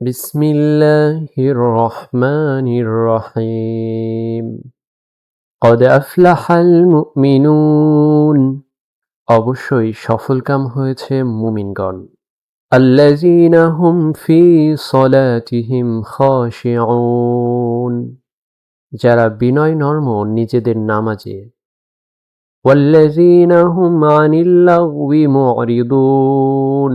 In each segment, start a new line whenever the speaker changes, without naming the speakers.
بسم الله الرحمن الرحيم قد أفلح المؤمنون অবশ্যই সফলকাম হয়েছে মুমিনগণ الذين هم في صلاتهم خاشعون যারা বিনয় নর্ম নিজেদের নামাজে والذين هم عن اللغو معرضون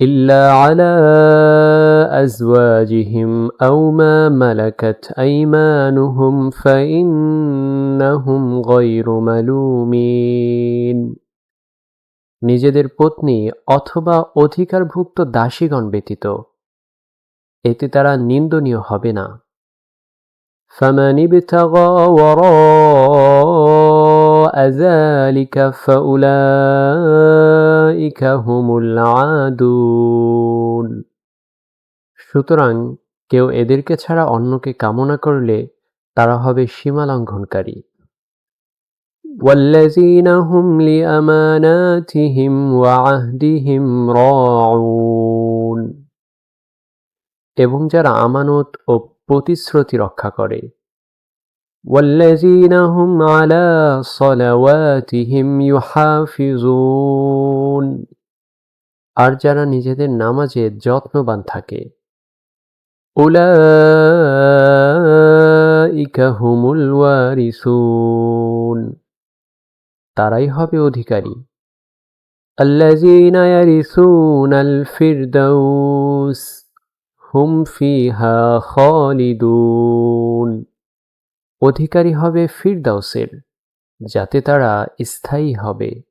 إلا على أزواجهم أو ما ملكت أيمانهم فإنهم غير ملومين নিজেদের পত্নী অথবা অধিকারভুক্ত দাসীগণ ব্যতীত এতে তারা নিন্দনীয় হবে না فمن ابتغى وراء ذلك فأولئك هم العادون সুতরাং কেউ এদেরকে ছাড়া অন্যকে কামনা করলে তারা হবে সীমালঙ্ঘনকারী والذين هم لأماناتهم وعهدهم راعون এবং যারা আমানত ও প্রতিশ্রুতি রক্ষা করে والذين هم على صلواتهم يحافظون আর যারা নিজেদের নামাজে যত্নবান থাকে أولئك هم الوارثون তারাই হবে অধিকারী الذين يرثون الفردوس হুম ফিহা খালিদুন অধিকারী হবে ফিরদাউসের যাতে তারা স্থায়ী হবে।